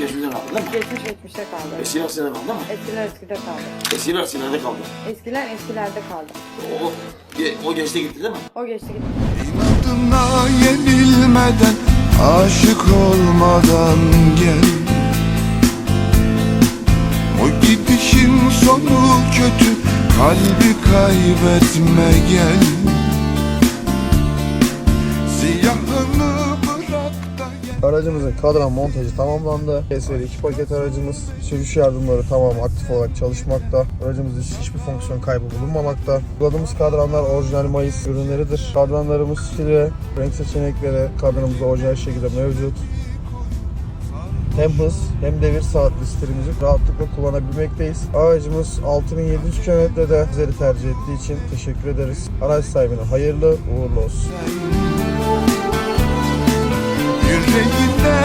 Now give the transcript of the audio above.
geçmişte kaldı değil mi? Geçmiş geçmişte kaldı. Eskiler eskide kaldı değil mi? Eskiler eskide kaldı. Eskiler eskilerde kaldı. Eskiler eskilerde kaldı. O, o geçti gitti değil mi? O geçti gitti. İnadına yenilmeden Aşık olmadan gel O gidişin sonu kötü Kalbi kaybetme gel Aracımızın kadran montajı tamamlandı. KSR 2 paket aracımız. Sürüş yardımları tamam aktif olarak çalışmakta. Aracımızda hiç- hiçbir fonksiyon kaybı bulunmamakta. Kullandığımız kadranlar orijinal Mayıs ürünleridir. Kadranlarımız stili, renk seçenekleri kadranımızda orijinal şekilde mevcut. Hem hız hem devir saatli stilimizi rahatlıkla kullanabilmekteyiz. Aracımız 6700 kilometrede bizleri tercih ettiği için teşekkür ederiz. Araç sahibine hayırlı uğurlu olsun. Neguinão